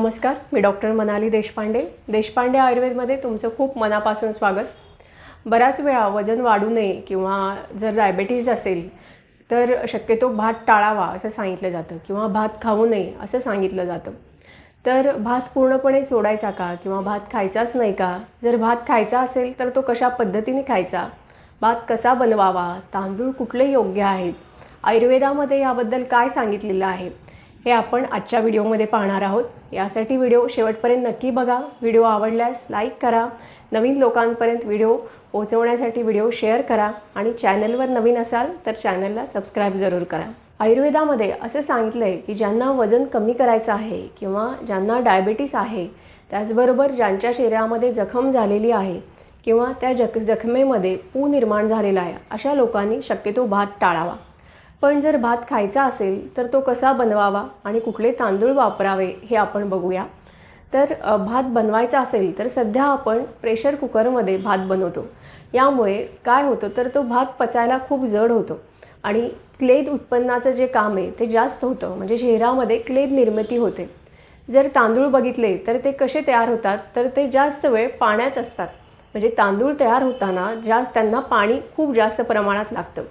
नमस्कार मी डॉक्टर मनाली देशपांडे. देशपांडे आयुर्वेदमध्ये तुमचं खूप मनापासून स्वागत. बऱ्याच वेळा वजन वाढू नये किंवा जर डायबेटीज असेल तर शक्यतो भात टाळावा असं सांगितलं जातं किंवा भात खाऊ नये असं सांगितलं जातं. तर भात पूर्णपणे सोडायचा का किंवा भात खायचाच नाही का? जर भात खायचा असेल तर तो कशा पद्धतीने खायचा? भात कसा बनवावा? तांदूळ कुठले योग्य आहेत? आयुर्वेदामध्ये याबद्दल काय सांगितलेलं आहे? हे आपण आजच्या व्हिडिओमध्ये पाहणार आहोत. यासाठी व्हिडिओ शेवटपर्यंत नक्की बघा. व्हिडिओ आवडल्यास लाईक करा. नवीन लोकांपर्यंत व्हिडिओ पोहोचवण्यासाठी व्हिडिओ शेअर करा आणि चॅनलवर नवीन असाल तर चॅनलला सबस्क्राईब जरूर करा. आयुर्वेदामध्ये असं सांगितलं आहे की ज्यांना वजन कमी करायचं आहे किंवा ज्यांना डायबिटीस आहे त्याचबरोबर ज्यांच्या शरीरामध्ये जखम झालेली आहे किंवा त्या जख जखमेमध्ये पू निर्माण झालेला आहे अशा लोकांनी शक्यतो भात टाळावा. पण जर भात खायचा असेल तर तो कसा बनवावा आणि कुठले तांदूळ वापरावे हे आपण बघूया. तर भात बनवायचा असेल तर सध्या आपण प्रेशर कुकरमध्ये भात बनवतो. यामुळे काय होतं तर तो भात पचायला खूप जड होतो आणि क्लेद उत्पन्नाचं जे काम आहे ते जास्त होतं. म्हणजे शहरामध्ये क्लेद निर्मिती होते. जर तांदूळ बघितले तर ते कसे तयार होतात तर ते जास्त वेळ पाण्यात असतात. म्हणजे तांदूळ तयार होताना जास्त त्यांना पाणी खूप जास्त प्रमाणात लागतं.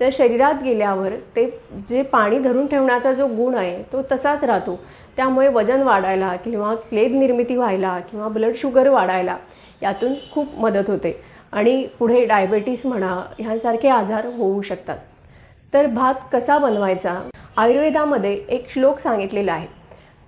तर शरीरात गेल्यावर ते जे पाणी धरून ठेवण्याचा जो गुण आहे तो तसाच राहतो. त्यामुळे वजन वाढायला किंवा क्लेद निर्मिती व्हायला किंवा ब्लड शुगर वाढायला यातून खूप मदत होते. आणि पुढे डायबेटीस म्हणा ह्यासारखे आजार होऊ शकतात. तर भात कसा बनवायचा? आयुर्वेदामध्ये एक श्लोक सांगितलेला आहे.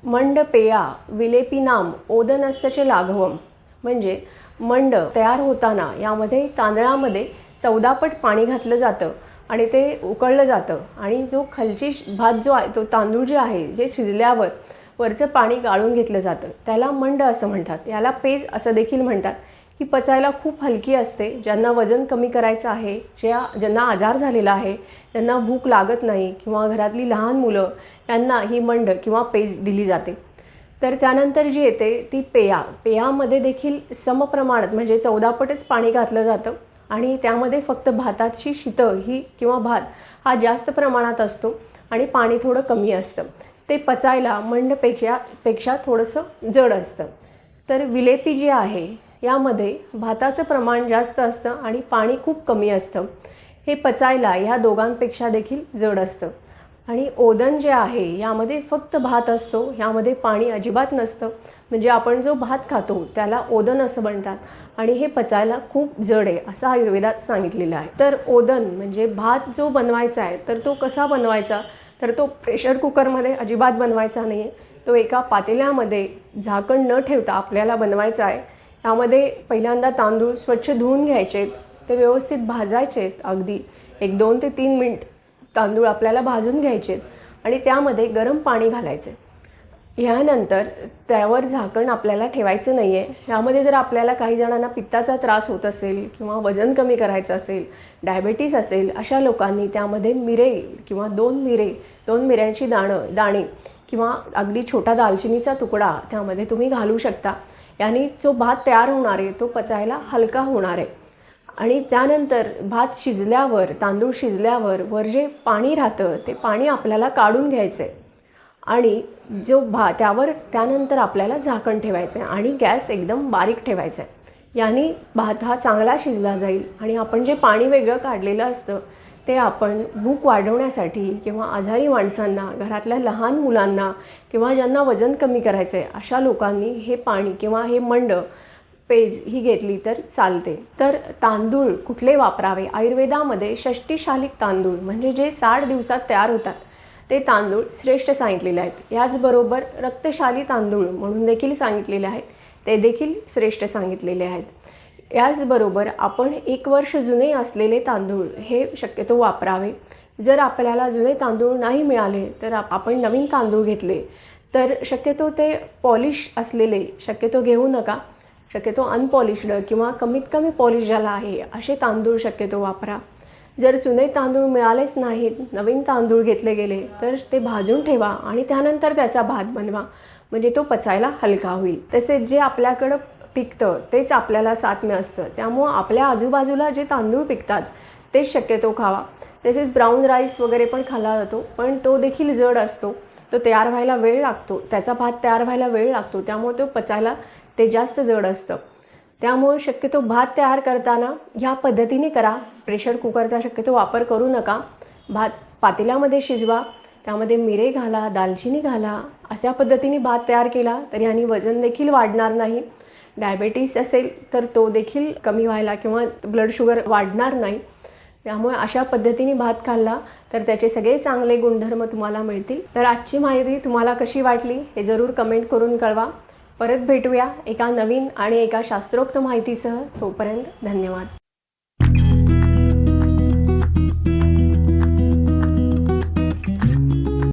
मंड पेया विलेपी नाम ओदनस्तचे लाघवम. म्हणजे मंड तयार होताना यामध्ये तांदळामध्ये चौदापट पाणी घातलं जातं. आणि ते उकळलं जातं. आणि जो खालची भात जो आहे तो तांदूळ जे आहे जे शिजल्यावर वरचं पाणी गाळून घेतलं जातं. त्याला मंड असं म्हणतात. याला पेज असं देखील म्हणतात. ही पचायला खूप हलकी असते. ज्यांना वजन कमी करायचं आहे ज्या ज्यांना आजार झालेला आहे त्यांना भूक लागत नाही किंवा घरातली लहान मुलं यांना ही मंड किंवा पेज दिली जाते. तर त्यानंतर जी येते ती पेया. पेयामध्ये देखील समप्रमाणात म्हणजे चौदापटच पाणी घातलं जातं. आणि त्यामध्ये फक्त भाताची शीतं ही किंवा भात हा जास्त प्रमाणात असतो आणि पाणी थोडं कमी असतं. ते पचायला मंडपेक्षा पेक्षा थोडंसं जड असतं. तर विलेपी जे आहे यामध्ये भाताचं प्रमाण जास्त असतं आणि पाणी खूप कमी असतं. हे पचायला ह्या दोघांपेक्षा देखील जड असतं. आणि ओदन जे आहे यामध्ये फक्त भात असतो ह्यामध्ये पाणी अजिबात नसतं. म्हणजे आपण जो भात खातो त्याला ओदन असं म्हणतात आणि हे पचायला खूप जड आहे असं आयुर्वेदात सांगितलेलं आहे. तर ओदन म्हणजे भात जो बनवायचा आहे तर तो कसा बनवायचा? तर तो प्रेशर कुकरमध्ये अजिबात बनवायचा नाही. आहे तो एका पातेल्यामध्ये झाकण न ठेवता आपल्याला बनवायचा आहे. त्यामध्ये पहिल्यांदा तांदूळ स्वच्छ धुवून घ्यायचे ते व्यवस्थित भाजायचे अगदी. एक दोन ते तीन मिनिट तांदूळ आपल्याला भाजून घ्यायचे आणि त्यामध्ये गरम पाणी घालायचे. ह्यानंतर त्यावर झाकण आपल्याला ठेवायचं नाही आहे ह्यामध्ये जर आपल्याला काही जणांना पित्ताचा त्रास होत असेल किंवा वजन कमी करायचं असेल डायबेटीस असेल अशा लोकांनी त्यामध्ये मिरे किंवा दोन मिरे दोन मिऱ्यांची दाणं दाणे किंवा अगदी छोटा दालचिनीचा तुकडा त्यामध्ये तुम्ही घालू शकता. याने जो भात तयार होणार आहे तो पचायला हलका होणार आहे. आणि त्यानंतर भात शिजल्यावर तांदूळ शिजल्यावर वर जे पाणी राहतं ते पाणी आपल्याला काढून घ्यायचं आहे आणि जो भा त्यावर त्यानंतर आपल्याला झाकण ठेवायचं आहे आणि गॅस एकदम बारीक ठेवायचा आहे याने भात हा चांगला शिजला जाईल आणि आपण जे पाणी वेगळं काढलेलं असतं ते आपण भूक वाढवण्यासाठी किंवा आजारी माणसांना घरातल्या लहान मुलांना किंवा ज्यांना वजन कमी करायचं आहे अशा लोकांनी हे पाणी किंवा हे मंड पेज ही घेतली तर चालते. तर तांदूळ कुठले वापरावे? आयुर्वेदामध्ये षष्टीशालिक तांदूळ म्हणजे जे साठ दिवसात तयार होतात. ते तांदूळ श्रेष्ठ सांगितलेले आहेत. याचबरोबर रक्तशाली तांदूळ म्हणून देखील सांगितलेले आहेत. ते देखील श्रेष्ठ सांगितलेले आहेत. याचबरोबर आपण एक वर्ष जुने असलेले तांदूळ हे शक्यतो वापरावे. जर आपल्याला जुने तांदूळ नाही मिळाले तर आपण नवीन तांदूळ घेतले तर शक्यतो ते पॉलिश असलेले शक्यतो घेऊ नका. शक्यतो अनपॉलिश्ड किंवा कमीत कमी पॉलिश ज्याला आहे असे तांदूळ शक्यतो वापरा. जर जुने तांदूळ मिळालेच नाहीत नवीन तांदूळ घेतले गेले तर ते भाजून ठेवा आणि त्यानंतर त्याचा भात बनवा. म्हणजे तो पचायला हलका होईल. तसेच जे आपल्याकडं पिकतं तेच आपल्याला साथम्य असतं. त्यामुळं आपल्या आजूबाजूला जे तांदूळ पिकतात तेच शक्यतो खावा. तसेच ब्राऊन राईस वगैरे पण खाल्ला जातो पण तो देखील जड असतो. तो तयार व्हायला वेळ लागतो. त्याचा भात तयार व्हायला वेळ लागतो. त्यामुळे तो पचायला ते जास्त जड असतं. त्यामुळे शक्यतो भात तयार करताना ह्या पद्धतीने करा. प्रेशर कुकरचा शक्यतो वापर करू नका. भात पातेल्यामध्ये शिजवा त्यामध्ये मिरे घाला दालचिनी घाला अशा पद्धतीने भात तयार केला तरी आणि वजन देखील वाढणार नाही. डायबेटीस असेल तर तो देखील कमी व्हायला किंवा ब्लड शुगर वाढणार नाही. त्यामुळे अशा पद्धतीने भात खाल्ला तर त्याचे सगळे चांगले गुणधर्म तुम्हाला मिळतील. तर आजची माहिती तुम्हाला कशी वाटली हे जरूर कमेंट करून कळवा. परत भेटूया एका नवीन आणि एका शास्त्रोक्त माहितीसह. तोपर्यंत धन्यवाद.